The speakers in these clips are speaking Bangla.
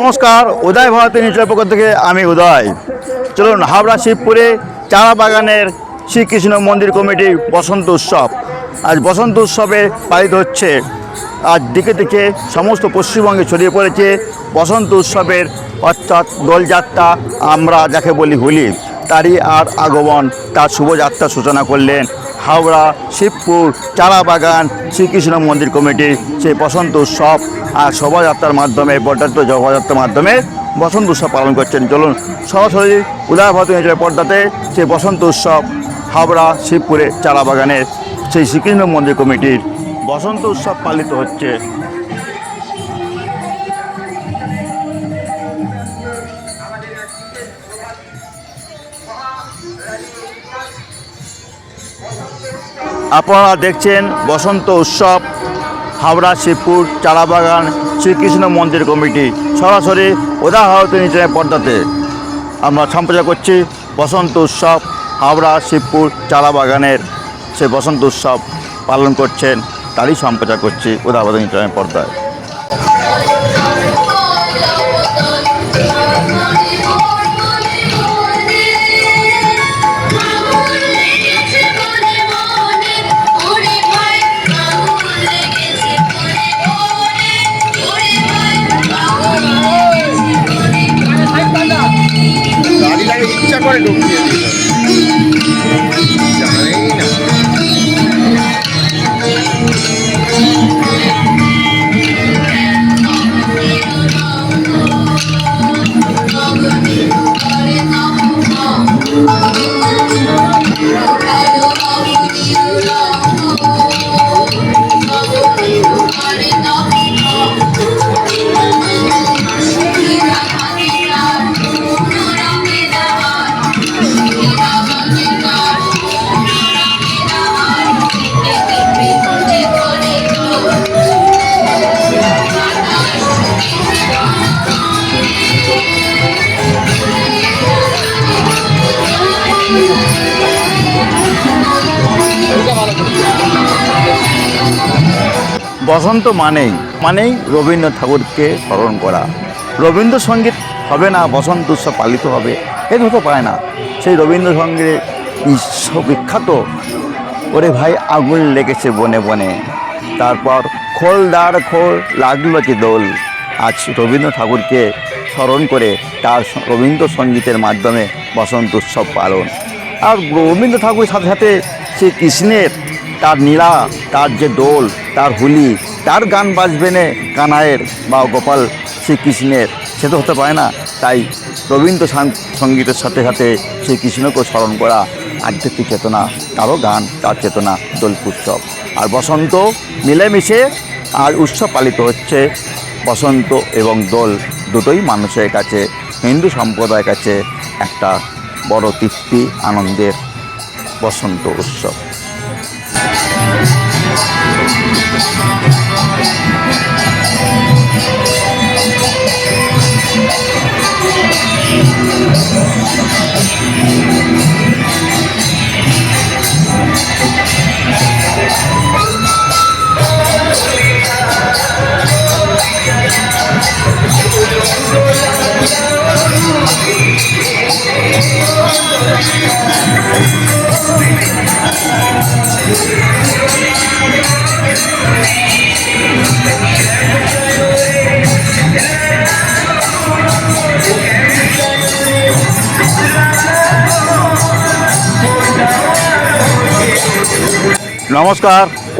নমস্কার, উদয় ভারতী নিচের পক্ষ থেকে আমি উদয়। চলুন, হাবড়া, শিবপুরে চারা বাগানের শ্রীকৃষ্ণ মন্দির কমিটি বসন্ত উৎসব। আজ বসন্ত উৎসবে পালিত হচ্ছে। আজ দিকে দিকে সমস্ত পশ্চিমবঙ্গে ছড়িয়ে পড়েছে বসন্ত উৎসবের, অর্থাৎ দোলযাত্রা, আমরা যাকে বলি হোলি। তারই আর আগমন, তার শুভযাত্রার সূচনা করলেন হাওড়া, শিবপুর চারা বাগান শ্রীকৃষ্ণ মন্দির কমিটির সেই বসন্ত উৎসব আর শোভাযাত্রার মাধ্যমে বরযাত্র শোভাযাত্রার মাধ্যমে বসন্ত উৎসব পালন করছেন। চলুন, সরাসরি উদয়ভারত নিজের পর্দাতে সেই বসন্ত উৎসব হাওড়া, শিবপুরে চারা বাগানের সেই শ্রীকৃষ্ণ মন্দির কমিটির বসন্ত উৎসব পালিত হচ্ছে। আপনারা দেখছেন বসন্ত উৎসব, হাওড়া, শিবপুর চারাবাগান শ্রীকৃষ্ণ মন্দির কমিটি। সরাসরি উদাহরত নিচে পর্দাতে। আমরা সম্প্রচার করছি বসন্ত উৎসব, হাওড়া, শিবপুর চারাবাগানের সে বসন্ত উৎসব পালন করছেন, তারই সম্প্রচার করছি উদাহরত নিচে পর্দায়। করে ঢুকিয়ে বসন্ত মানেই মানেই রবীন্দ্র ঠাকুরকে স্মরণ করা। রবীন্দ্রসঙ্গীত হবে না, বসন্ত উৎসব পালিত হবে, এ হতে পারে না। সেই রবীন্দ্রসঙ্গীতে বিশ্ববিখ্যাত ওরে ভাই আগুন লেগেছে বনে বনে। তারপর খোলদার খোল লাগল কি দোল, আজ রবীন্দ্র ঠাকুরকে স্মরণ করে তার রবীন্দ্রসঙ্গীতের মাধ্যমে বসন্ত উৎসব পালন। আর রবীন্দ্র ঠাকুরের সাথে সাথে সে কৃষ্ণের তার নীলা, তার যে দোল, তার হোলি, তার গান বাজবে না কানায়ের বা গোপাল শ্রীকৃষ্ণের সে তো হতে পারে না। তাই রবীন্দ্র সঙ্গীতের সাথে সাথে শ্রীকৃষ্ণকে স্মরণ করা আধ্যাত্মিক চেতনা, তারও গান, তার চেতনা দোল উৎসব। আর বসন্ত মিলেমিশে আর উৎসব পালিত হচ্ছে বসন্ত এবং দোল। দুটোই মানুষের কাছে হিন্দু সম্প্রদায়ের কাছে একটা বড় তৃপ্তি আনন্দের বসন্ত উৎসব। নমস্কার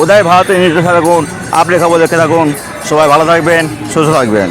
উদয় ভারতের নির্দেশে থাকুন আপনি খবর দেখে থাকুন সবাই ভালো থাকবেন সুস্থ থাকবেন।